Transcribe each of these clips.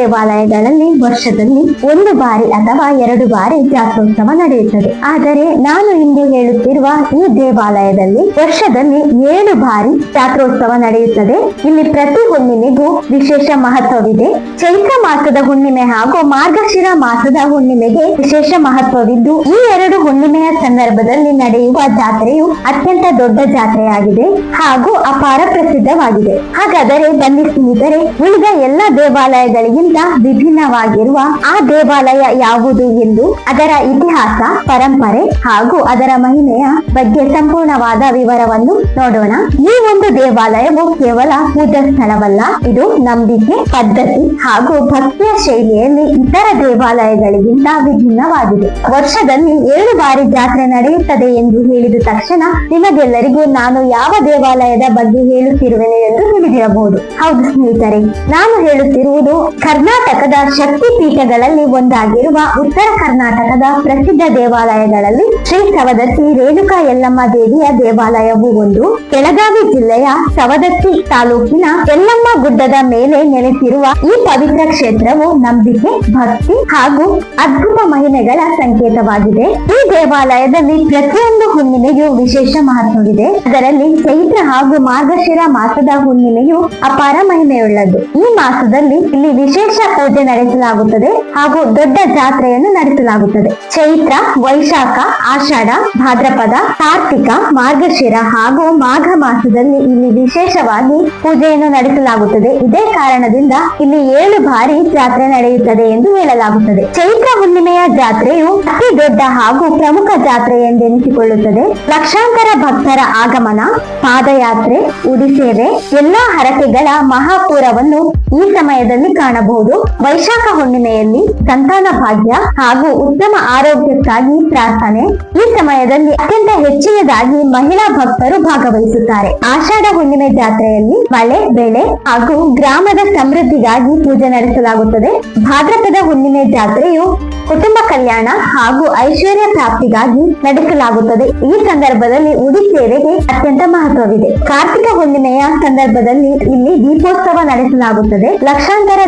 ದೇವಾಲಯಗಳಲ್ಲಿ ವರ್ಷದಲ್ಲಿ ಒಂದು ಬಾರಿ ಅಥವಾ ಎರಡು ಬಾರಿ ಜಾತ್ರೋತ್ಸವ ನಡೆಯುತ್ತದೆ. ಆದರೆ ನಾನು ಇಂದು ಹೇಳುತ್ತಿರುವ ಈ ದೇವಾಲಯದಲ್ಲಿ ವರ್ಷದಲ್ಲಿ ಏಳು ಬಾರಿ ಜಾತ್ರೋತ್ಸವ ನಡೆಯುತ್ತದೆ. ಇಲ್ಲಿ ಪ್ರತಿ ಹುಣ್ಣಿಮೆಗೂ ವಿಶೇಷ ಮಹತ್ವವಿದೆ. ಚೈತ್ರ ಮಾಸದ ಹುಣ್ಣಿಮೆ ಹಾಗೂ ಮಾರ್ಗಶಿರ ಮಾಸದ ಹುಣ್ಣಿಮೆಗೆ ವಿಶೇಷ ಮಹತ್ವವಿದ್ದು, ಈ ಎರಡು ಹುಣ್ಣಿಮೆಯ ಸಂದರ್ಭದಲ್ಲಿ ನಡೆಯುವ ಜಾತ್ರೆಯು ಅತ್ಯಂತ ದೊಡ್ಡ ಜಾತ್ರೆಯಾಗಿದೆ ಹಾಗೂ ಅಪಾರ ಪ್ರಸಿದ್ಧವಾಗಿದೆ. ಹಾಗಾದರೆ ಬಂಧಿಸಿದರೆ ಉಳಿದ ಎಲ್ಲ ದೇವಾಲಯಗಳಿಗಿಂತ ವಿಭಿನ್ನವಾಗಿರುವ ಆ ದೇವಾಲಯ ಯಾವುದು ಎಂದು ಅದರ ಇತಿಹಾಸ, ಪರಂಪರೆ ಹಾಗೂ ಅದರ ಮಹಿಮೆಯ ಬಗ್ಗೆ ಸಂಪೂರ್ಣವಾದ ವಿವರವನ್ನು ನೋಡೋಣ. ಈ ಒಂದು ದೇವಾಲಯವು ಕೇವಲ ಪೂಜಾ ಸ್ಥಳವಲ್ಲ, ಇದು ನಂಬಿಕೆ, ಪದ್ಧತಿ ಹಾಗೂ ಭಕ್ತಿಯ ಶೈಲಿಯಲ್ಲಿ ಇತರ ದೇವಾಲಯಗಳಿಗಿಂತ ವಿಭಿನ್ನವಾಗಿದೆ. ವರ್ಷದಲ್ಲಿ ಏಳು ಬಾರಿ ಜಾತ್ರೆ ನಡೆಯುತ್ತದೆ ಎಂದು ಹೇಳಿದ ತಕ್ಷಣ ನಿಮಗೆಲ್ಲರಿಗೂ ನಾನು ಯಾವ ದೇವಾಲಯದ ಬಗ್ಗೆ ಹೇಳುತ್ತಿರುವೆನೆ ಎಂದು ತಿಳಿದಿರಬಹುದು ಹೌದು ಸ್ನೇಹಿತರೆ, ನಾನು ಹೇಳುತ್ತಿರುವುದು ಕರ್ನಾಟಕದ ಶಕ್ತಿ ಪೀಠಗಳಲ್ಲಿ ಒಂದಾಗಿರುವ ಉತ್ತರ ಕರ್ನಾಟಕದ ಪ್ರಸಿದ್ಧ ದೇವಾಲಯಗಳಲ್ಲಿ ಶ್ರೀ ಸವದತ್ತಿ ರೇಣುಕಾ ಯಲ್ಲಮ್ಮ ದೇವಿಯ ದೇವಾಲಯವು ಒಂದು. ಬೆಳಗಾವಿ ಜಿಲ್ಲೆಯ ಸವದತ್ತಿ ತಾಲೂಕಿನ ಯಲ್ಲಮ್ಮ ಗುಡ್ಡದ ಮೇಲೆ ನೆಲೆಸಿರುವ ಈ ಪವಿತ್ರ ಕ್ಷೇತ್ರವು ನಂಬಿಕೆ, ಭಕ್ತಿ ಹಾಗೂ ಅದ್ಭುತ ಮಹಿಮೆಗಳ ಸಂಕೇತವಾಗಿದೆ. ಈ ದೇವಾಲಯದಲ್ಲಿ ಪ್ರತಿಯೊಂದು ಹುಣ್ಣಿಮೆಯೂ ವಿಶೇಷ ಮಹತ್ವವಿದೆ. ಅದರಲ್ಲಿ ಚೈತ್ರ ಹಾಗೂ ಮಾರ್ಗಶಿರ ಮಾಸದ ಹುಣ್ಣಿಮೆಯು ಅಪಾರ ಮಹಿಮೆಯುಳ್ಳದು ಈ ಮಾಸದಲ್ಲಿ ಇಲ್ಲಿ ವಿಶೇಷ ಪೂಜೆ ನಡೆಸಲಾಗುತ್ತದೆ ಹಾಗೂ ದೊಡ್ಡ ಜಾತ್ರೆಯನ್ನು ನಡೆಸಲಾಗುತ್ತದೆ. ಚೈತ್ರ, ವೈಶಾಖ, ಆಷಾಢ, ಭಾದ್ರಪದ, ಕಾರ್ತಿಕ, ಮಾರ್ಗಶಿರ ಹಾಗೂ ಮಾಘ ಮಾಸದಲ್ಲಿ ಇಲ್ಲಿ ವಿಶೇಷವಾಗಿ ಪೂಜೆಯನ್ನು ನಡೆಸಲಾಗುತ್ತದೆ. ಇದೇ ಕಾರಣದಿಂದ ಇಲ್ಲಿ ಏಳು ಬಾರಿ ಜಾತ್ರೆ ನಡೆಯುತ್ತದೆ ಎಂದು ಹೇಳಲಾಗುತ್ತದೆ. ಚೈತ್ರ ಹುಣ್ಣಿಮೆಯ ಜಾತ್ರೆಯು ಅತಿ ದೊಡ್ಡ ಹಾಗೂ ಪ್ರಮುಖ ಜಾತ್ರೆ ಎಂದೆನಿಸಿಕೊಳ್ಳುತ್ತದೆ. ಲಕ್ಷಾಂತರ ಭಕ್ತರ ಆಗಮನ, ಪಾದಯಾತ್ರೆ, ಉಡಿಸೇವೆ, ಎಲ್ಲಾ ಹರಕೆಗಳ ಮಹಾಪೂರವನ್ನು ಈ ಸಮಯದಲ್ಲಿ ಕಾಣಬಹುದು. ವೈಶಾಖ ಹುಣ್ಣಿಮೆಯಲ್ಲಿ ಸಂತಾನ ಭಾಗ್ಯ ಹಾಗೂ ಉತ್ತಮ ಆರೋಗ್ಯಕ್ಕಾಗಿ ಪ್ರಾರ್ಥನೆ. ಈ ಸಮಯದಲ್ಲಿ ಅತ್ಯಂತ ಹೆಚ್ಚಿನದಾಗಿ ಮಹಿಳಾ ಭಕ್ತರು ಭಾಗವಹಿಸುತ್ತಾರೆ. ಆಷಾಢ ಹುಣ್ಣಿಮೆ ಜಾತ್ರೆಯಲ್ಲಿ ಮಳೆ, ಬೆಳೆ ಹಾಗೂ ಗ್ರಾಮದ ಸಮೃದ್ಧಿಗಾಗಿ ಪೂಜೆ ನಡೆಸಲಾಗುತ್ತದೆ. ಭಾದ್ರಪದ ಹುಣ್ಣಿಮೆ ಜಾತ್ರೆಯು ಕುಟುಂಬ ಕಲ್ಯಾಣ ಹಾಗೂ ಐಶ್ವರ್ಯ ಪ್ರಾಪ್ತಿಗಾಗಿ ನಡೆಸಲಾಗುತ್ತದೆ. ಈ ಸಂದರ್ಭದಲ್ಲಿ ಉಡಿ ಸೇವೆಗೆ ಅತ್ಯಂತ ಮಹತ್ವವಿದೆ. ಕಾರ್ತಿಕ ಹುಣ್ಣಿಮೆಯ ಸಂದರ್ಭದಲ್ಲಿ ಇಲ್ಲಿ ದೀಪೋತ್ಸವ ನಡೆಸಲಾಗುತ್ತದೆ. ಲಕ್ಷಾಂತರ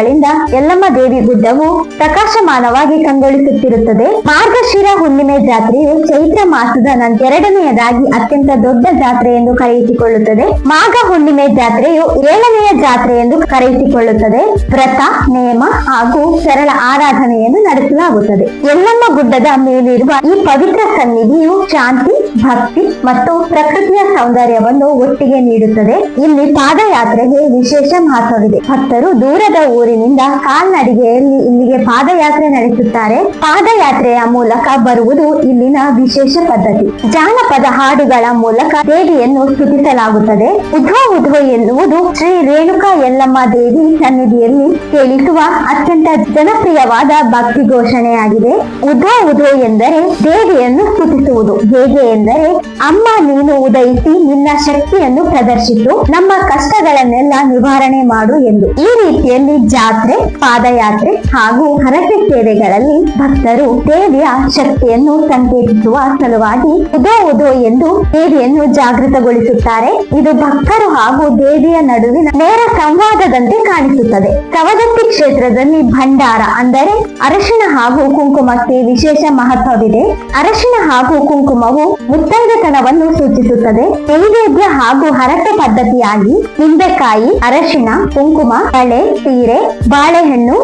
ದೀಪಗಳಿಂದ ಯಲ್ಲಮ್ಮ ದೇವಿ ಗುಡ್ಡವು ಪ್ರಕಾಶಮಾನವಾಗಿ ಕಂಗೊಳಿಸುತ್ತಿರುತ್ತದೆ. ಮಾರ್ಗಶಿರ ಹುಣ್ಣಿಮೆ ಜಾತ್ರೆಯು ಚೈತ್ರ ಮಾಸದ ಎರಡನೆಯದಾಗಿ ಅತ್ಯಂತ ದೊಡ್ಡ ಜಾತ್ರೆ ಎಂದು ಕರೆಯಿಸಿಕೊಳ್ಳುತ್ತದೆ. ಮಾಘ ಹುಣ್ಣಿಮೆ ಜಾತ್ರೆಯು ಏಳನೆಯ ಜಾತ್ರೆ ಎಂದು ಕರೆಯಿಸಿಕೊಳ್ಳುತ್ತದೆ. ವ್ರತ, ನೇಮ ಹಾಗೂ ಸರಳ ಆರಾಧನೆಯನ್ನು ನಡೆಸಲಾಗುತ್ತದೆ. ಯಲ್ಲಮ್ಮ ಗುಡ್ಡದ ಮೇಲಿರುವ ಈ ಪವಿತ್ರ ಸನ್ನಿಧಿಯು ಶಾಂತಿ, ಭಕ್ತಿ ಮತ್ತು ಪ್ರಕೃತಿಯ ಸೌಂದರ್ಯವನ್ನು ಒಟ್ಟಿಗೆ ನೀಡುತ್ತದೆ. ಇಲ್ಲಿ ಪಾದಯಾತ್ರೆಗೆ ವಿಶೇಷ ಮಹತ್ವವಿದೆ. ಭಕ್ತರು ದೂರದ ಊರಿನಿಂದ ಕಾಲ್ನಡಿಗೆಯಲ್ಲಿ ಇಲ್ಲಿಗೆ ಪಾದಯಾತ್ರೆ ನಡೆಸುತ್ತಾರೆ. ಪಾದಯಾತ್ರೆಯ ಮೂಲಕ ಬರುವುದು ಇಲ್ಲಿನ ವಿಶೇಷ ಪದ್ಧತಿ. ಜಾನಪದ ಹಾಡುಗಳ ಮೂಲಕ ದೇವಿಯನ್ನು ಸ್ತುತಿಸಲಾಗುತ್ತದೆ. ಉಧೋ ಉಧೋ ಎನ್ನುವುದು ಶ್ರೀ ರೇಣುಕಾ ಯಲ್ಲಮ್ಮ ದೇವಿ ಸನ್ನಿಧಿಯಲ್ಲಿ ಕೇಳಿಸುವ ಅತ್ಯಂತ ಜನಪ್ರಿಯವಾದ ಭಕ್ತಿ ಘೋಷಣೆಯಾಗಿದೆ. ಉಧೋ ಉಧೋ ಎಂದರೆ ದೇವಿಯನ್ನು ಸ್ತುತಿಸುವುದು. ಹೇಗೆ ಎಂದರೆ ಅಮ್ಮ ನೀನು ಉದಯಿಸಿ ನಿನ್ನ ಶಕ್ತಿಯನ್ನು ಪ್ರದರ್ಶಿಸು. ನಮ್ಮ ಕಷ್ಟಗಳನ್ನೆಲ್ಲ ನಿವಾರಣೆ ಮಾಡು ಎಂದು. ಈ ರೀತಿಯಲ್ಲಿ ಜಾತ್ರೆ ಪಾದಯಾತ್ರೆ ಹಾಗೂ ಹರಕೆ ಸೇವೆಗಳಲ್ಲಿ ಭಕ್ತರು ದೇವಿಯ ಶಕ್ತಿಯನ್ನು ಸಂಕೇತಿಸುವ ಸಲುವಾಗಿ ಉದೋ ಉದೋ ಎಂದು ದೇವಿಯನ್ನು ಜಾಗೃತಗೊಳಿಸುತ್ತಾರೆ. ಇದು ಭಕ್ತರು ಹಾಗೂ ದೇವಿಯ ನಡುವಿನ ನೇರ ಸಂವಾದದಂತೆ ಕಾಣಿಸುತ್ತದೆ. ಕವದತ್ತಿ ಕ್ಷೇತ್ರದಲ್ಲಿ ಭಂಡಾರ ಅಂದರೆ ಅರಶಿಣ ಹಾಗೂ ಕುಂಕುಮಕ್ಕೆ ವಿಶೇಷ ಮಹತ್ವವಿದೆ. ಅರಶಿಣ ಹಾಗೂ ಕುಂಕುಮವು ಮುತ್ತೈದೆತನವನ್ನು ಸೂಚಿಸುತ್ತದೆ. ನೈವೇದ್ಯ ಹಾಗೂ ಹರಕೆ ಪದ್ಧತಿಯಾಗಿ ನಿಂಬೆಕಾಯಿ ಅರಶಿನ ಕುಂಕುಮ ಬಳೆ ಸೀರೆ ಬಾಳೆಹಣ್ಣು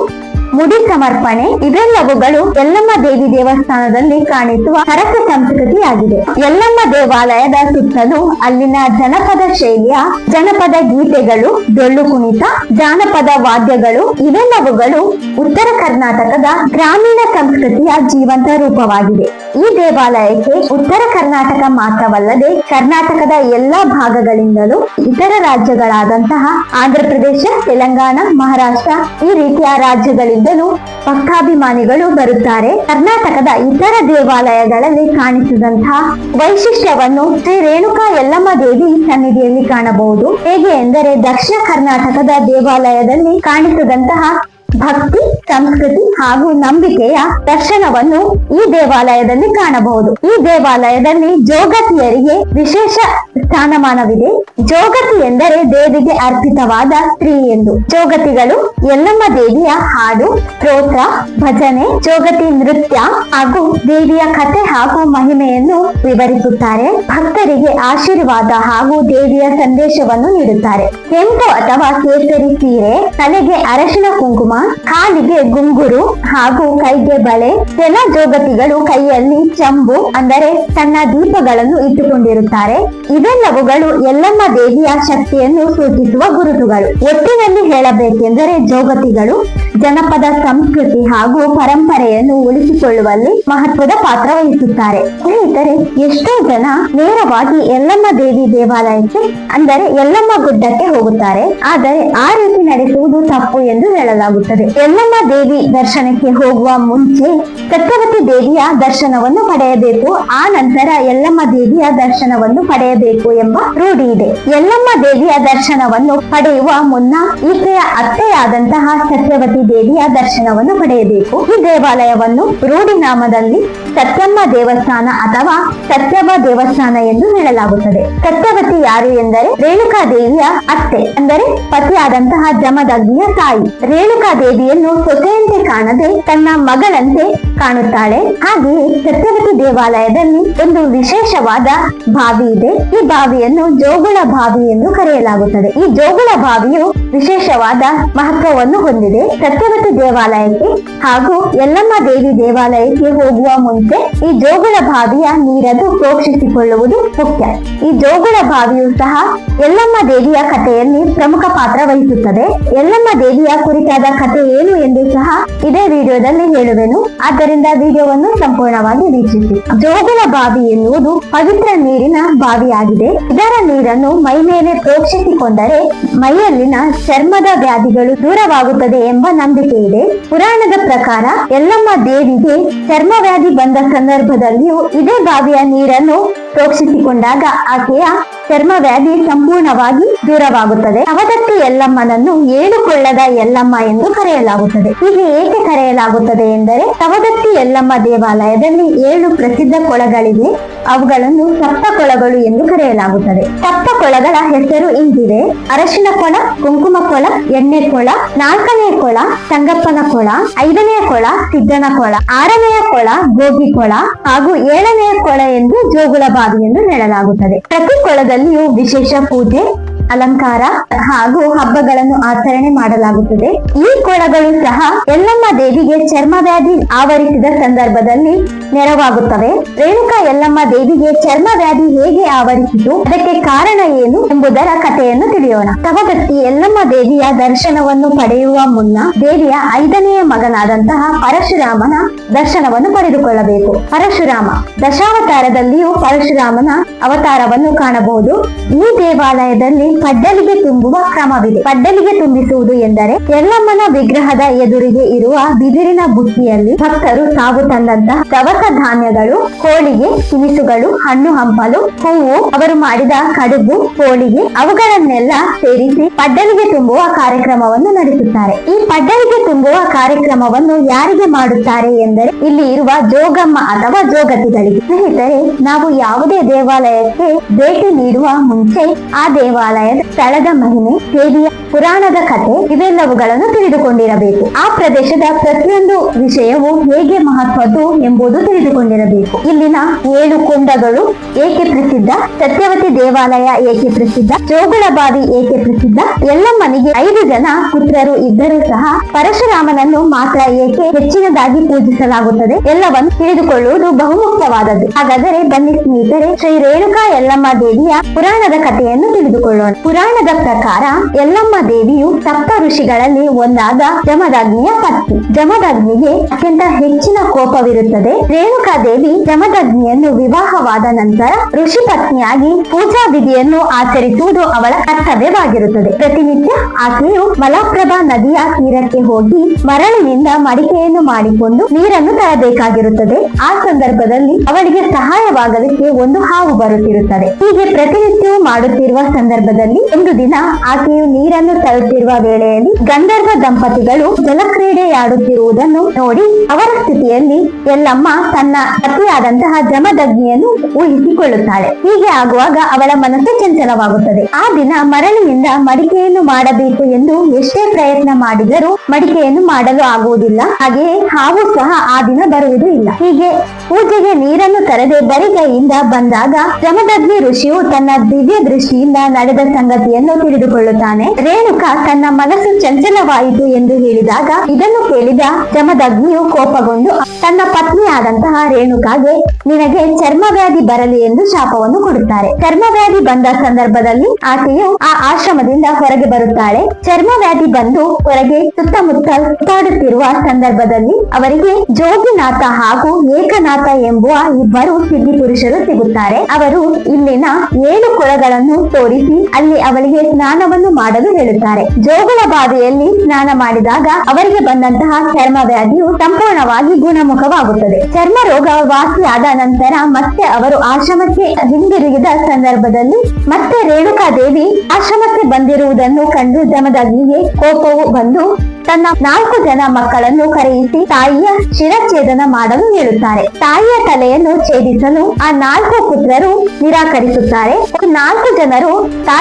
ಮುಡಿ ಸಮರ್ಪಣೆ ಇವೆಲ್ಲವುಗಳು ಯಲ್ಲಮ್ಮ ದೇವಿ ದೇವಸ್ಥಾನದಲ್ಲಿ ಕಾಣಿಸುವ ಹರಕ ಸಂಸ್ಕೃತಿಯಾಗಿದೆ. ಯಲ್ಲಮ್ಮ ದೇವಾಲಯದ ಸುತ್ತಲೂ ಅಲ್ಲಿನ ಜನಪದ ಶೈಲಿಯ ಜನಪದ ಗೀತೆಗಳು ಡೊಳ್ಳು ಕುಣಿತ, ಜಾನಪದ ವಾದ್ಯಗಳು, ಇವೆಲ್ಲವುಗಳು ಉತ್ತರ ಕರ್ನಾಟಕದ ಗ್ರಾಮೀಣ ಸಂಸ್ಕೃತಿಯ ಜೀವಂತ ರೂಪವಾಗಿದೆ. ಈ ದೇವಾಲಯಕ್ಕೆ ಉತ್ತರ ಕರ್ನಾಟಕ ಮಾತ್ರವಲ್ಲದೆ ಕರ್ನಾಟಕದ ಎಲ್ಲಾ ಭಾಗಗಳಿಂದಲೂ ಇತರ ರಾಜ್ಯಗಳಾದಂತಹ ಆಂಧ್ರಪ್ರದೇಶ ತೆಲಂಗಾಣ, ಮಹಾರಾಷ್ಟ್ರ ಈ ರೀತಿಯ ರಾಜ್ಯಗಳಿಂದಲೂ ಭಕ್ತಾಭಿಮಾನಿಗಳು ಬರುತ್ತಾರೆ. ಕರ್ನಾಟಕದ ಇತರ ದೇವಾಲಯಗಳಲ್ಲಿ ಕಾಣಿಸಿದಂತಹ ವೈಶಿಷ್ಟ್ಯವನ್ನು ಶ್ರೀ ರೇಣುಕಾ ಯಲ್ಲಮ್ಮ ದೇವಿ ಸನ್ನಿಧಿಯಲ್ಲಿ ಕಾಣಬಹುದು. ಹೇಗೆ ಎಂದರೆ ದಕ್ಷಿಣ ಕರ್ನಾಟಕದ ದೇವಾಲಯದಲ್ಲಿ ಕಾಣಿಸದಂತಹ ಭಕ್ತಿ, ಸಂಸ್ಕೃತಿ ಹಾಗೂ ನಂಬಿಕೆಯ ದರ್ಶನವನ್ನು ಈ ದೇವಾಲಯದಲ್ಲಿ ಕಾಣಬಹುದು. ಈ ದೇವಾಲಯದಲ್ಲಿ ಜೋಗತಿಯರಿಗೆ ವಿಶೇಷ ಸ್ಥಾನಮಾನವಿದೆ. ಜೋಗತಿ ಎಂದರೆ ದೇವಿಗೆ ಅರ್ಪಿತವಾದ ಸ್ತ್ರೀ ಎಂದು. ಜೋಗತಿಗಳು ಎಲ್ಲಮ್ಮ ದೇವಿಯ ಹಾಡು, ಸ್ತೋತ್ರ, ಭಜನೆ, ಜೋಗತಿ ನೃತ್ಯ ಹಾಗೂ ದೇವಿಯ ಕಥೆ ಹಾಗೂ ಮಹಿಮೆಯನ್ನು ವಿವರಿಸುತ್ತಾರೆ. ಭಕ್ತರಿಗೆ ಆಶೀರ್ವಾದ ಹಾಗೂ ದೇವಿಯ ಸಂದೇಶವನ್ನು ನೀಡುತ್ತಾರೆ. ಕೆಂಪು ಅಥವಾ ಕೇಸರಿ ಸೀರೆ, ತಲೆಗೆ ಅರಶಿನ ಕುಂಕುಮ ಕಾಲಿಗೆ ಗುಂಗುರು ಹಾಗೂ ಕೈಗೆ ಬಳೆ ಕೆಲ ಜೋಗತಿಗಳು ಕೈಯಲ್ಲಿ ಚಂಬು, ಅಂದರೆ ಸಣ್ಣ ದೀಪಗಳನ್ನು ಇಟ್ಟುಕೊಂಡಿರುತ್ತಾರೆ. ಇವೆಲ್ಲವುಗಳು ಎಲ್ಲಮ್ಮ ದೇವಿಯ ಶಕ್ತಿಯನ್ನು ಸೂಚಿಸುವ ಗುರುತುಗಳು. ಒಟ್ಟಿನಲ್ಲಿ ಹೇಳಬೇಕೆಂದರೆ ಜೋಗತಿಗಳು ಜನಪದ ಸಂಸ್ಕೃತಿ ಹಾಗೂ ಪರಂಪರೆಯನ್ನು ಉಳಿಸಿಕೊಳ್ಳುವಲ್ಲಿ ಮಹತ್ವದ ಪಾತ್ರ ವಹಿಸುತ್ತಾರೆ. ಸ್ನೇಹಿತರೆ, ಎಷ್ಟೋ ಜನ ನೇರವಾಗಿ ಎಲ್ಲಮ್ಮ ದೇವಿ ದೇವಾಲಯಕ್ಕೆ, ಅಂದರೆ ಎಲ್ಲಮ್ಮ ಗುಡ್ಡಕ್ಕೆ ಹೋಗುತ್ತಾರೆ. ಆದರೆ ಆ ರೀತಿ ನಡೆಸುವುದು ತಪ್ಪು ಎಂದು ಹೇಳಲಾಗುತ್ತದೆ. ಯಲ್ಲಮ್ಮ ದೇವಿ ದರ್ಶನಕ್ಕೆ ಹೋಗುವ ಮುಂಚೆ ಸತ್ಯವತಿ ದೇವಿಯ ದರ್ಶನವನ್ನು ಪಡೆಯಬೇಕು. ಆ ನಂತರ ಎಲ್ಲಮ್ಮ ದೇವಿಯ ದರ್ಶನವನ್ನು ಪಡೆಯಬೇಕು ಎಂಬ ರೂಢಿ ಇದೆ. ಎಲ್ಲಮ್ಮ ದೇವಿಯ ದರ್ಶನವನ್ನು ಪಡೆಯುವ ಮುನ್ನ ಈಕೆಯ ಅತ್ತೆಯಾದಂತಹ ಸತ್ಯವತಿ ದೇವಿಯ ದರ್ಶನವನ್ನು ಪಡೆಯಬೇಕು. ಈ ದೇವಾಲಯವನ್ನು ರೂಢಿ ನಾಮದಲ್ಲಿ ಸತ್ಯಮ್ಮ ದೇವಸ್ಥಾನ ಅಥವಾ ಸತ್ಯವ ದೇವಸ್ಥಾನ ಎಂದು ಹೇಳಲಾಗುತ್ತದೆ. ಸತ್ಯವತಿ ಯಾರು ಎಂದರೆ ರೇಣುಕಾ ದೇವಿಯ ಅತ್ತೆ, ಅಂದರೆ ಪತಿಯಾದಂತಹ ಜಮದಗ್ನಿಯ ತಾಯಿ. ರೇಣುಕಾ ದೇವಿಯನ್ನು ಸೊಸೆಯಂತೆ ಕಾಣದೆ ತನ್ನ ಮಗಳಂತೆ ಕಾಣುತ್ತಾಳೆ. ಹಾಗೆಯೇ ಸತ್ಯವತಿ ದೇವಾಲಯದಲ್ಲಿ ಒಂದು ವಿಶೇಷವಾದ ಬಾವಿ ಇದೆ. ಈ ಬಾವಿಯನ್ನು ಜೋಗುಳ ಬಾವಿ ಎಂದು ಕರೆಯಲಾಗುತ್ತದೆ. ಈ ಜೋಗುಳ ಬಾವಿಯು ವಿಶೇಷವಾದ ಮಹತ್ವವನ್ನು ಹೊಂದಿದೆ. ಸತ್ಯವತಿ ದೇವಾಲಯಕ್ಕೆ ಹಾಗೂ ಯಲ್ಲಮ್ಮ ದೇವಿ ದೇವಾಲಯಕ್ಕೆ ಹೋಗುವ ಮುಂಚೆ ಈ ಜೋಗುಳ ಬಾವಿಯ ನೀರನ್ನು ಪ್ರೋಕ್ಷಿಸಿಕೊಳ್ಳುವುದು ಮುಖ್ಯ. ಈ ಜೋಗುಳ ಬಾವಿಯು ಸಹ ಯಲ್ಲಮ್ಮ ದೇವಿಯ ಕಥೆಯಲ್ಲಿ ಪ್ರಮುಖ ಪಾತ್ರ ವಹಿಸುತ್ತದೆ. ಯಲ್ಲಮ್ಮ ದೇವಿಯ ಕುರಿತಾದ ಕಥೆ ಏನು ಎಂದು ಸಹ ಇದೇ ವಿಡಿಯೋದಲ್ಲಿ ಹೇಳುವೆನು. ಆದ್ದರಿಂದ ವಿಡಿಯೋವನ್ನು ಸಂಪೂರ್ಣವಾಗಿ ವೀಕ್ಷಿಸಿ. ಜೋಗುಲ ಬಾವಿ ಎನ್ನುವುದು ಪವಿತ್ರ ನೀರಿನ ಬಾವಿಯಾಗಿದೆ. ಇದರ ನೀರನ್ನು ಮೈ ಮೇಲೆ ಪ್ರೋಕ್ಷಿಸಿಕೊಂಡರೆ ಮೈಯಲ್ಲಿನ ಚರ್ಮದ ವ್ಯಾಧಿಗಳು ದೂರವಾಗುತ್ತದೆ ಎಂಬ ನಂಬಿಕೆ ಇದೆ. ಪುರಾಣದ ಪ್ರಕಾರ ಎಲ್ಲಮ್ಮ ದೇವಿಗೆ ಚರ್ಮ ವ್ಯಾಧಿ ಬಂದ ಸಂದರ್ಭದಲ್ಲಿಯೂ ಇದೇ ಬಾವಿಯ ನೀರನ್ನು ಪ್ರೋಕ್ಷಿಸಿಕೊಂಡಾಗ ಆಕೆಯ ಚರ್ಮ ವ್ಯಾಧಿ ಸಂಪೂರ್ಣವಾಗಿ ದೂರವಾಗುತ್ತದೆ. ಅವದತ್ತಿ ಎಲ್ಲಮ್ಮನನ್ನು ಏಳುಕೊಳ್ಳದ ಯಲ್ಲಮ್ಮ ಎಂದು ಕರೆಯಲಾಗುತ್ತದೆ. ಹೀಗೆ ಏಕೆ ಕರೆಯಲಾಗುತ್ತದೆ ಎಂದರೆ, ತವದತ್ತಿ ಯಲ್ಲಮ್ಮ ದೇವಾಲಯದಲ್ಲಿ ಏಳು ಪ್ರಸಿದ್ಧ ಕೊಳಗಳಿವೆ. ಅವುಗಳನ್ನು ಸಪ್ತ ಕೊಳಗಳು ಎಂದು ಕರೆಯಲಾಗುತ್ತದೆ. ಸಪ್ತ ಕೊಳಗಳ ಹೆಸರು ಇಂದಿವೆ ಅರಶಿನ ಕೊಳ, ಕುಂಕುಮ ಕೊಳ, ಎಣ್ಣೆ ಕೊಳ ನಾಲ್ಕನೆಯ ಕೊಳ, ಸಂಗಪ್ಪನ ಕೊಳ ಐದನೆಯ ಕೊಳ ಸಿದ್ದನ ಕೊಳ ಆರನೆಯ ಕೊಳ ಗೋಗಿ ಕೊಳ ಹಾಗೂ ಏಳನೆಯ ಕೊಳ ಎಂದು ಜೋಗುಳ ಬಾವಿ ಎಂದು ಹೇಳಲಾಗುತ್ತದೆ. ಪ್ರತಿ ಕೊಳದಲ್ಲಿಯೂ ವಿಶೇಷ ಪೂಜೆ ಅಲಂಕಾರ ಹಾಗೂ ಹಬ್ಬಗಳನ್ನು ಆಚರಣೆ ಮಾಡಲಾಗುತ್ತದೆ. ಈ ಕೊಳಗಳು ಸಹ ಎಲ್ಲಮ್ಮ ದೇವಿಗೆ ಚರ್ಮವ್ಯಾಧಿ ಆವರಿಸಿದ ಸಂದರ್ಭದಲ್ಲಿ ನೆರವಾಗುತ್ತವೆ. ರೇಣುಕಾ ಯಲ್ಲಮ್ಮ ದೇವಿಗೆ ಚರ್ಮವ್ಯಾಧಿ ಹೇಗೆ ಆವರಿಸಿತು, ಅದಕ್ಕೆ ಕಾರಣ ಏನು ಎಂಬುದರ ಕಥೆಯನ್ನು ತಿಳಿಯೋಣ. ತವದತ್ತಿ ಯಲ್ಲಮ್ಮ ದೇವಿಯ ದರ್ಶನವನ್ನು ಪಡೆಯುವ ಮುನ್ನ ದೇವಿಯ ಐದನೆಯ ಮಗನಾದಂತಹ ಪರಶುರಾಮನ ದರ್ಶನವನ್ನು ಪಡೆದುಕೊಳ್ಳಬೇಕು. ಪರಶುರಾಮ ದಶಾವತಾರದಲ್ಲಿಯೂ ಪರಶುರಾಮನ ಅವತಾರವನ್ನು ಕಾಣಬಹುದು. ಈ ದೇವಾಲಯದಲ್ಲಿ ಪಡ್ಡಲಿಗೆ ತುಂಬುವ ಕ್ರಮವಿದೆ. ಪಡ್ಡಲಿಗೆ ತುಂಬಿಸುವುದು ಎಂದರೆ ಯಲ್ಲಮ್ಮನ ವಿಗ್ರಹದ ಎದುರಿಗೆ ಇರುವ ಬಿದಿರಿನ ಬುಟ್ಟಿಯಲ್ಲಿ ಭಕ್ತರು ತಾವು ತಂದಂತಹ ದವಸ ಧಾನ್ಯಗಳು, ಕೋಳಿಗೆ ತಿನಿಸುಗಳು, ಹಣ್ಣು ಹಂಪಲು, ಹೂವು, ಅವರು ಮಾಡಿದ ಕಡುಬು ಕೋಳಿಗೆ ಅವುಗಳನ್ನೆಲ್ಲ ಸೇರಿಸಿ ಪಡ್ಡಲಿಗೆ ತುಂಬುವ ಕಾರ್ಯಕ್ರಮವನ್ನು ನಡೆಸುತ್ತಾರೆ. ಈ ಪಡ್ಡಲಿಗೆ ತುಂಬುವ ಕಾರ್ಯಕ್ರಮವನ್ನು ಯಾರಿಗೆ ಮಾಡುತ್ತಾರೆ ಎಂದರೆ ಇಲ್ಲಿ ಇರುವ ಜೋಗಮ್ಮ ಅಥವಾ ಜೋಗತಿಗಳಿಗೆ. ಸ್ನೇಹಿತರೆ, ನಾವು ಯಾವುದೇ ದೇವಾಲಯಕ್ಕೆ ಭೇಟಿ ನೀಡುವ ಮುಂಚೆ ಆ ದೇವಾಲಯದ ಸ್ಥಳದ ಮಹಿಮೆ, ದೇವಿಯ ಪುರಾಣದ ಕಥೆ ಇವೆಲ್ಲವುಗಳನ್ನು ತಿಳಿದುಕೊಂಡಿರಬೇಕು. ಆ ಪ್ರದೇಶದ ಪ್ರತಿಯೊಂದು ವಿಷಯವು ಹೇಗೆ ಮಹತ್ವದ್ದು ಎಂಬುದು ತಿಳಿದುಕೊಂಡಿರಬೇಕು. ಇಲ್ಲಿನ ಏಳು ಕುಂಡಗಳು ಏಕೆ ಪ್ರಸಿದ್ಧ, ಸತ್ಯವತಿ ದೇವಾಲಯ ಏಕೆ ಪ್ರಸಿದ್ಧ ಜೋಗುಳ ಬಾವಿ ಏಕೆ ಪ್ರಸಿದ್ಧ ಎಲ್ಲಮ್ಮನಿಗೆ ಐದು ಜನ ಪುತ್ರರು ಇದ್ದರೂ ಸಹ ಪರಶುರಾಮನನ್ನು ಮಾತ್ರ ಏಕೆ ಹೆಚ್ಚಿನದಾಗಿ ಪೂಜಿಸಲಾಗುತ್ತದೆ ಎಲ್ಲವನ್ನು ತಿಳಿದುಕೊಳ್ಳುವುದು ಬಹುಮುಖ್ಯವಾದದ್ದು. ಹಾಗಾದರೆ ಬನ್ನಿ ಸ್ನೇಹಿತರೆ, ಶ್ರೀ ರೇಣುಕಾ ಯಲ್ಲಮ್ಮ ದೇವಿಯ ಪುರಾಣದ ಕಥೆಯನ್ನು ತಿಳಿದುಕೊಳ್ಳೋಣ. ಪುರಾಣದ ಪ್ರಕಾರ ಯಲ್ಲಮ್ಮ ದೇವಿಯು ಸಪ್ತ ಋಷಿಗಳಲ್ಲಿ ಒಂದಾದ ಜಮದಗ್ನಿಯ ಪತ್ನಿ. ಜಮದಗ್ನಿಗೆ ಅತ್ಯಂತ ಹೆಚ್ಚಿನ ಕೋಪವಿರುತ್ತದೆ. ರೇಣುಕಾ ದೇವಿ ಜಮದಗ್ನಿಯನ್ನು ವಿವಾಹವಾದ ನಂತರ ಋಷಿ ಪತ್ನಿಯಾಗಿ ಪೂಜಾ ವಿಧಿಯನ್ನು ಆಚರಿಸುವುದು ಅವಳ ಕರ್ತವ್ಯವಾಗಿರುತ್ತದೆ. ಪ್ರತಿನಿತ್ಯ ಆಕೆಯು ಮಲಪ್ರಭಾ ನದಿಯ ತೀರಕ್ಕೆ ಹೋಗಿ ಮರಳಿನಿಂದ ಮಡಿಕೆಯನ್ನು ಮಾಡಿಕೊಂಡು ನೀರನ್ನು ತರಬೇಕಾಗಿರುತ್ತದೆ. ಆ ಸಂದರ್ಭದಲ್ಲಿ ಅವಳಿಗೆ ಸಹಾಯವಾಗಲಿಕ್ಕೆ ಒಂದು ಹಾವು ಬರುತ್ತಿರುತ್ತದೆ. ಹೀಗೆ ಪ್ರತಿನಿತ್ಯವೂ ಮಾಡುತ್ತಿರುವ ಸಂದರ್ಭದಲ್ಲಿ ಒಂದು ದಿನ ಆಕೆಯು ನೀರನ್ನು ನೀರನ್ನು ತರುತ್ತಿರುವ ವೇಳೆಯಲ್ಲಿ ಗಂಧರ್ವ ದಂಪತಿಗಳು ಜಲಕ್ರೀಡೆಯಾಡುತ್ತಿರುವುದನ್ನು ನೋಡಿ ಅವರ ಸ್ಥಿತಿಯಲ್ಲಿ ಎಲ್ಲಮ್ಮ ತನ್ನ ಪತಿಯಾದಂತಹ ಜಮದಗ್ನಿಯನ್ನು ಊಹಿಸಿಕೊಳ್ಳುತ್ತಾಳೆ. ಹೀಗೆ ಆಗುವಾಗ ಅವಳ ಮನಸ್ಸು ಚಂಚಲವಾಗುತ್ತದೆ. ಆ ದಿನ ಮರಳಿನಿಂದ ಮಡಿಕೆಯನ್ನು ಮಾಡಬೇಕು ಎಂದು ಎಷ್ಟೇ ಪ್ರಯತ್ನ ಮಾಡಿದರೂ ಮಡಿಕೆಯನ್ನು ಮಾಡಲು ಆಗುವುದಿಲ್ಲ. ಹಾಗೆಯೇ ಹಾವು ಸಹ ಆ ದಿನ ಬರುವುದು ಇಲ್ಲ. ಹೀಗೆ ಪೂಜೆಗೆ ನೀರನ್ನು ತರದೆ ಬರಿಗೈಯಿಂದ ಬಂದಾಗ ಜಮದಗ್ನಿ ಋಷಿಯು ತನ್ನ ದಿವ್ಯ ದೃಷ್ಟಿಯಿಂದ ನಡೆದ ಸಂಗತಿಯನ್ನು ತಿಳಿದುಕೊಳ್ಳುತ್ತಾನೆ. ರೇಣುಕಾ ತನ್ನ ಮನಸ್ಸು ಚಂಚಲವಾಯಿತು ಎಂದು ಹೇಳಿದಾಗ ಇದನ್ನು ಕೇಳಿದ ಚಮದಗ್ನಿಯು ಕೋಪಗೊಂಡು, ತನ್ನ ಪತ್ನಿಯಾದಂತಹ ರೇಣುಕಾಗೆ ನಿನಗೆ ಚರ್ಮವ್ಯಾಧಿ ಬರಲಿ ಎಂದು ಶಾಪವನ್ನು ಕೊಡುತ್ತಾರೆ. ಚರ್ಮವ್ಯಾಧಿ ಬಂದ ಸಂದರ್ಭದಲ್ಲಿ ಆಕೆಯು ಆ ಆಶ್ರಮದಿಂದ ಹೊರಗೆ ಬರುತ್ತಾಳೆ. ಚರ್ಮವ್ಯಾಧಿ ಬಂದು ಹೊರಗೆ ಸುತ್ತಮುತ್ತ ಸುತ್ತಾಡುತ್ತಿರುವ ಸಂದರ್ಭದಲ್ಲಿ ಅವರಿಗೆ ಜೋಗಿನಾಥ ಹಾಗೂ ಏಕನಾಥ ಎಂಬುವ ಇಬ್ಬರು ಸಿದ್ಧಿ ಪುರುಷರು ಸಿಗುತ್ತಾರೆ. ಅವರು ಇಲ್ಲಿನ ಏಳು ಕೊಳಗಳನ್ನು ತೋರಿಸಿ ಅಲ್ಲಿ ಅವಳಿಗೆ ಸ್ನಾನವನ್ನು ಮಾಡಲು ಹೇಳುತ್ತಾರೆ. ಜೋಗುಳ ಬಾವಿಯಲ್ಲಿ ಸ್ನಾನ ಮಾಡಿದಾಗ ಅವರಿಗೆ ಬಂದಂತಹ ಚರ್ಮ ವ್ಯಾಧಿಯು ಸಂಪೂರ್ಣವಾಗಿ ಗುಣಮುಖವಾಗುತ್ತದೆ. ಚರ್ಮ ರೋಗ ವಾಸಿಯಾದ ನಂತರ ಮತ್ತೆ ಅವರು ಆಶ್ರಮಕ್ಕೆ ಹಿಂದಿರುಗಿದ ಸಂದರ್ಭದಲ್ಲಿ ಮತ್ತೆ ರೇಣುಕಾ ದೇವಿ ಆಶ್ರಮಕ್ಕೆ ಬಂದಿರುವುದನ್ನು ಕಂಡು ಜಮದಗ್ನಿಗೆ ಕೋಪವು ಬಂದು ತನ್ನ ನಾಲ್ಕು ಜನ ಮಕ್ಕಳನ್ನು ಕರೆಯಿಸಿ ತಾಯಿಯ ಶಿರಚ್ಛೇದನ ಮಾಡಲು ಹೇಳುತ್ತಾರೆ. ತಾಯಿಯ ತಲೆಯನ್ನು ಛೇದಿಸಲು ಆ ನಾಲ್ಕು ಪುತ್ರರು ನಿರಾಕರಿಸುತ್ತಾರೆ. ನಾಲ್ಕು ಜನರು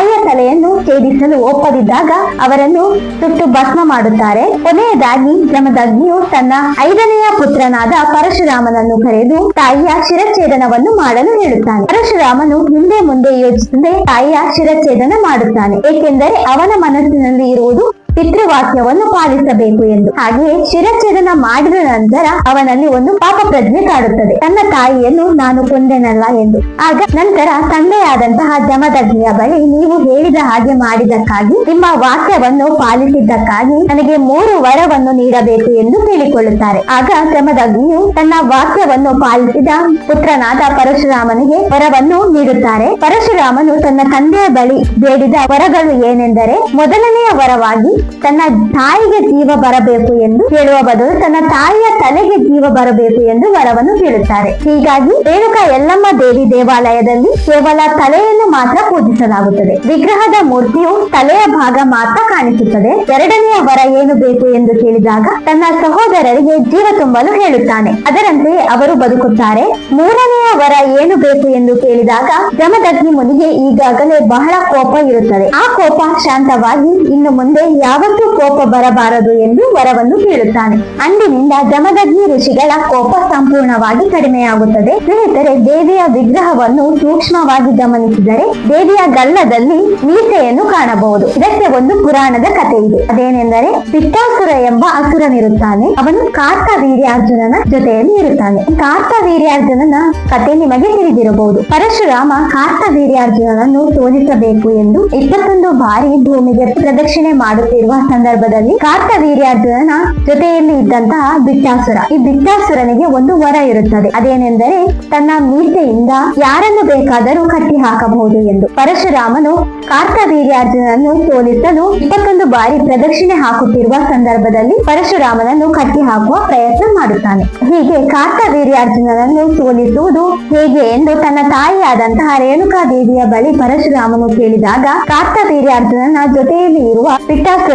ತಾಯಿಯ ತಲೆಯನ್ನು ಛೇದಿಸಲು ಒಪ್ಪದಿದ್ದಾಗ ಅವರನ್ನು ಸುಟ್ಟು ಭಸ್ಮ ಮಾಡುತ್ತಾರೆ. ಕೊನೆಯದಾಗಿ ಜಮದಗ್ನಿಯು ತನ್ನ ಐದನೆಯ ಪುತ್ರನಾದ ಪರಶುರಾಮನನ್ನು ಕರೆದು ತಾಯಿಯ ಶಿರಚ್ಛೇದನವನ್ನು ಮಾಡಲು ಹೇಳುತ್ತಾನೆ. ಪರಶುರಾಮನು ಹಿಂದೆ ಮುಂದೆ ಯೋಚಿಸದೆ ತಾಯಿಯ ಶಿರಚ್ಛೇದನ ಮಾಡುತ್ತಾನೆ. ಏಕೆಂದರೆ ಅವನ ಮನಸ್ಸಿನಲ್ಲಿ ಇರುವುದು ಪಿತೃವಾಕ್ಯವನ್ನು ಪಾಲಿಸಬೇಕು ಎಂದು. ಹಾಗೆಯೇ ಶಿರಚ್ಛೇದನ ಮಾಡಿದ ನಂತರ ಅವನಲ್ಲಿ ಒಂದು ಪಾಪ ಪ್ರಜ್ಞೆ ಕಾಡುತ್ತದೆ. ತನ್ನ ತಾಯಿಯನ್ನು ನಾನು ಕೊಂದೆನಲ್ಲ ಎಂದು. ಆಗ ನಂತರ ತಂದೆಯಾದಂತಹ ಜಮದಗ್ನಿಯ ಬಳಿ ನೀವು ಹೇಳಿದ ಹಾಗೆ ಮಾಡಿದಕ್ಕಾಗಿ ನಿಮ್ಮ ವಾಕ್ಯವನ್ನು ಪಾಲಿಸಿದ್ದಕ್ಕಾಗಿ ನನಗೆ ಮೂರು ವರವನ್ನು ನೀಡಬೇಕು ಎಂದು ಕೇಳಿಕೊಳ್ಳುತ್ತಾರೆ. ಆಗ ಜಮದಗ್ನಿಯು ತನ್ನ ವಾಕ್ಯವನ್ನು ಪಾಲಿಸಿದ ಪುತ್ರನಾದ ಪರಶುರಾಮನಿಗೆ ವರವನ್ನು ನೀಡುತ್ತಾರೆ. ಪರಶುರಾಮನು ತನ್ನ ತಂದೆಯ ಬಳಿ ಬೇಡಿದ ವರಗಳು ಏನೆಂದರೆ, ಮೊದಲನೆಯ ವರವಾಗಿ ತನ್ನ ತಾಯಿಗೆ ಜೀವ ಬರಬೇಕು ಎಂದು ಹೇಳುವ ಬದಲು ತನ್ನ ತಾಯಿಯ ತಲೆಗೆ ಜೀವ ಬರಬೇಕು ಎಂದು ವರವನ್ನು ಕೇಳುತ್ತಾರೆ ಹೀಗಾಗಿ ರೇಣುಕಾ ಯಲ್ಲಮ್ಮ ದೇವಿ ದೇವಾಲಯದಲ್ಲಿ ಕೇವಲ ತಲೆಯನ್ನು ಮಾತ್ರ ಪೂಜಿಸಲಾಗುತ್ತದೆ. ವಿಗ್ರಹದ ಮೂರ್ತಿಯು ತಲೆಯ ಭಾಗ ಮಾತ್ರ ಕಾಣಿಸುತ್ತದೆ. ಎರಡನೆಯ ವರ ಏನು ಬೇಕು ಎಂದು ಕೇಳಿದಾಗ ತನ್ನ ಸಹೋದರರಿಗೆ ಜೀವ ತುಂಬಲು ಹೇಳುತ್ತಾನೆ. ಅದರಂತೆ ಅವರು ಬದುಕುತ್ತಾರೆ. ಮೂರನೆಯ ವರ ಏನು ಬೇಕು ಎಂದು ಕೇಳಿದಾಗ ಜಮದಗ್ನಿ ಮುನಿಗೆ ಈಗಾಗಲೇ ಬಹಳ ಕೋಪ ಇರುತ್ತದೆ. ಆ ಕೋಪ ಶಾಂತವಾಗಿ ಇನ್ನು ಮುಂದೆ ಯಾವತ್ತೂ ಕೋಪ ಬರಬಾರದು ಎಂದು ವರವನ್ನು ಕೇಳುತ್ತಾನೆ ಅಂದಿನಿಂದ ಜಮದಗ್ನಿ ಋಷಿಗಳ ಕೋಪ ಸಂಪೂರ್ಣವಾಗಿ ಕಡಿಮೆಯಾಗುತ್ತದೆ. ಸ್ನೇಹಿತರೆ, ದೇವಿಯ ವಿಗ್ರಹವನ್ನು ಸೂಕ್ಷ್ಮವಾಗಿ ಗಮನಿಸಿದರೆ ದೇವಿಯ ಗಲ್ಲದಲ್ಲಿ ಮೀಸೆಯನ್ನು ಕಾಣಬಹುದು. ಇದಕ್ಕೆ ಒಂದು ಪುರಾಣದ ಕಥೆ ಇದೆ. ಅದೇನೆಂದರೆ ಪಿತ್ತಾಸುರ ಎಂಬ ಅಸುರನಿರುತ್ತಾನೆ. ಅವನು ಕಾರ್ತ ವೀರ್ಯಾರ್ಜುನನ ಜೊತೆಯಲ್ಲಿ ಇರುತ್ತಾನೆ. ಕಾರ್ತ ವೀರ್ಯಾರ್ಜುನನ ಕತೆ ನಿಮಗೆ ತಿಳಿದಿರಬಹುದು. ಪರಶುರಾಮ ಕಾರ್ತ ವೀರ್ಯಾರ್ಜುನನನ್ನು ಸೋಲಿಸಬೇಕು ಎಂದು ಇಪ್ಪತ್ತೊಂದು ಬಾರಿ ಭೂಮಿಗೆ ಪ್ರದಕ್ಷಿಣೆ ಮಾಡುತ್ತಿರುವ ಸಂದರ್ಭದಲ್ಲಿ ಕಾರ್ತ ವೀರ್ಯಾರ್ಜುನನ ಜೊತೆಯಲ್ಲಿ ಇದ್ದಂತಹ ಬಿಟ್ಟಾಸುರ. ಈ ಬಿಟ್ಟಾಸುರನಿಗೆ ಒಂದು ವರ ಇರುತ್ತದೆ. ಅದೇನೆಂದರೆ ತನ್ನ ಮೀಸೆಯಿಂದ ಯಾರನ್ನು ಬೇಕಾದರೂ ಕಟ್ಟಿ ಹಾಕಬಹುದು ಎಂದು. ಪರಶುರಾಮನು ಕಾರ್ತ ವೀರ್ಯಾರ್ಜುನನ್ನು ಸೋಲಿಸಲು ಇಪ್ಪತ್ತೊಂದು ಬಾರಿ ಪ್ರದಕ್ಷಿಣೆ ಹಾಕುತ್ತಿರುವ ಸಂದರ್ಭದಲ್ಲಿ ಪರಶುರಾಮನನ್ನು ಕಟ್ಟಿ ಹಾಕುವ ಪ್ರಯತ್ನ ಮಾಡುತ್ತಾನೆ. ಹೀಗೆ ಕಾರ್ತ ವೀರ್ಯಾರ್ಜುನನನ್ನು ಸೋಲಿಸುವುದು ಹೇಗೆ ಎಂದು ತನ್ನ ತಾಯಿಯಾದಂತಹ ರೇಣುಕಾ ದೇವಿಯ ಬಳಿ ಪರಶುರಾಮನು ಕೇಳಿದಾಗ ಕಾರ್ತ ವೀರ್ಯಾರ್ಜುನನ ಜೊತೆಯಲ್ಲಿ ಇರುವ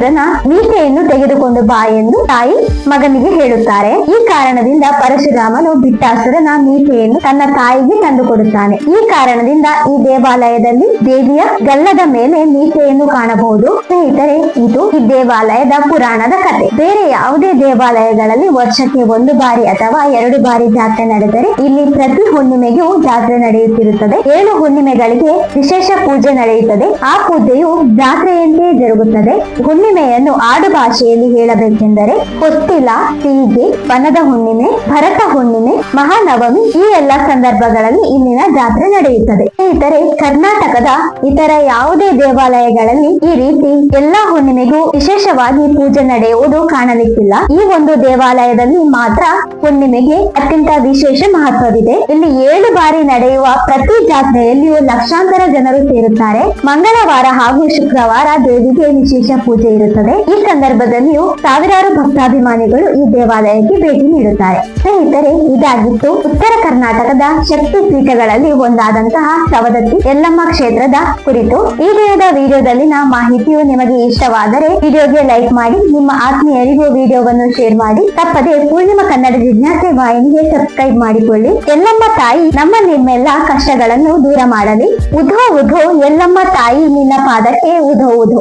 ಪಿಟ್ಟಾಸುರನ ಮೀಕೆಯನ್ನು ತೆಗೆದುಕೊಂಡು ಬಾ ಎಂದು ತಾಯಿ ಮಗನಿಗೆ ಹೇಳುತ್ತಾರೆ. ಈ ಕಾರಣದಿಂದ ಪರಶುರಾಮನು ಬಿಟ್ಟಾಸುರನ ಮೀಕೆಯನ್ನು ತನ್ನ ತಾಯಿಗೆ ತಂದುಕೊಡುತ್ತಾನೆ ಈ ಕಾರಣದಿಂದ ಈ ದೇವಾಲಯದಲ್ಲಿ ದೇವಿಯ ಗಲ್ಲದ ಮೇಲೆ ಮೀಕೆಯನ್ನು ಕಾಣಬಹುದು. ಸ್ನೇಹಿತರೆ, ಇದು ಈ ದೇವಾಲಯದ ಪುರಾಣದ ಕಥೆ ಬೇರೆ ಯಾವುದೇ ದೇವಾಲಯಗಳಲ್ಲಿ ವರ್ಷಕ್ಕೆ ಒಂದು ಬಾರಿ ಅಥವಾ ಎರಡು ಬಾರಿ ಜಾತ್ರೆ ನಡೆದರೆ ಇಲ್ಲಿ ಪ್ರತಿ ಹುಣ್ಣಿಮೆಗೂ ಜಾತ್ರೆ ನಡೆಯುತ್ತಿರುತ್ತದೆ. ಏಳು ಹುಣ್ಣಿಮೆಗಳಿಗೆ ವಿಶೇಷ ಪೂಜೆ ನಡೆಯುತ್ತದೆ. ಆ ಪೂಜೆಯು ಜಾತ್ರೆಯಂತೆ ಜರುಗುತ್ತದೆ. ಹುಣ್ಣಿಮೆಯನ್ನು ಆಡು ಭಾಷೆಯಲ್ಲಿ ಹೇಳಬೇಕೆಂದರೆ ಹೊಸ್ತಿಲ ತೀಗೆ ಬನದ ಹುಣ್ಣಿಮೆ, ಭರತ ಹುಣ್ಣಿಮೆ, ಮಹಾನವಮಿ ಈ ಎಲ್ಲಾ ಸಂದರ್ಭಗಳಲ್ಲಿ ಇಲ್ಲಿನ ಜಾತ್ರೆ ನಡೆಯುತ್ತದೆ. ಸ್ನೇಹಿತರೆ, ಕರ್ನಾಟಕದ ಇತರ ಯಾವುದೇ ದೇವಾಲಯಗಳಲ್ಲಿ ಈ ರೀತಿ ಎಲ್ಲಾ ಹುಣ್ಣಿಮೆಗೂ ವಿಶೇಷವಾಗಿ ಪೂಜೆ ನಡೆಯುವುದು ಕಾಣಲಿಕ್ಕಿಲ್ಲ. ಈ ಒಂದು ದೇವಾಲಯದಲ್ಲಿ ಮಾತ್ರ ಹುಣ್ಣಿಮೆಗೆ ಅತ್ಯಂತ ವಿಶೇಷ ಮಹತ್ವವಿದೆ. ಇಲ್ಲಿ ಏಳು ಬಾರಿ ನಡೆಯುವ ಪ್ರತಿ ಜಾತ್ರೆಯಲ್ಲಿಯೂ ಲಕ್ಷಾಂತರ ಜನರು ಸೇರುತ್ತಾರೆ. ಮಂಗಳವಾರ ಹಾಗೂ ಶುಕ್ರವಾರ ದೇವಿಗೆ ವಿಶೇಷ ಪೂಜೆ ಇರುತ್ತದೆ ಈ ಸಂದರ್ಭದಲ್ಲಿಯೂ ಸಾವಿರಾರು ಭಕ್ತಾಭಿಮಾನಿಗಳು ಈ ದೇವಾಲಯಕ್ಕೆ ಭೇಟಿ ನೀಡುತ್ತಾರೆ. ಸ್ನೇಹಿತರೆ, ಇದಾಗಿತ್ತು ಉತ್ತರ ಕರ್ನಾಟಕದ ಶಕ್ತಿ ಪೀಠಗಳಲ್ಲಿ ಒಂದಾದಂತಹ ಸವದತ್ತಿ ಯಲ್ಲಮ್ಮ ಕ್ಷೇತ್ರದ ಕುರಿತು. ಈ ದಿನದ ವಿಡಿಯೋದಲ್ಲಿನ ಮಾಹಿತಿಯು ನಿಮಗೆ ಇಷ್ಟವಾದರೆ ವಿಡಿಯೋಗೆ ಲೈಕ್ ಮಾಡಿ, ನಿಮ್ಮ ಆತ್ಮೀಯರಿಗೂ ವಿಡಿಯೋವನ್ನು ಶೇರ್ ಮಾಡಿ. ತಪ್ಪದೆ ಪೂರ್ಣಿಮಾ ಕನ್ನಡ ಜಿಜ್ಞಾಸೆ ವಾಹಿನಿಗೆ ಸಬ್ಸ್ಕ್ರೈಬ್ ಮಾಡಿಕೊಳ್ಳಿ. ಎಲ್ಲಮ್ಮ ತಾಯಿ ನಮ್ಮ ನಿಮ್ಮೆಲ್ಲ ಕಷ್ಟಗಳನ್ನು ದೂರ ಮಾಡಲಿ. ಉಧೋ ಉಧೋ ಎಲ್ಲಮ್ಮ ತಾಯಿ, ನಿನ್ನ ಪಾದಕ್ಕೆ ಉಧೋ ಉಧೋ.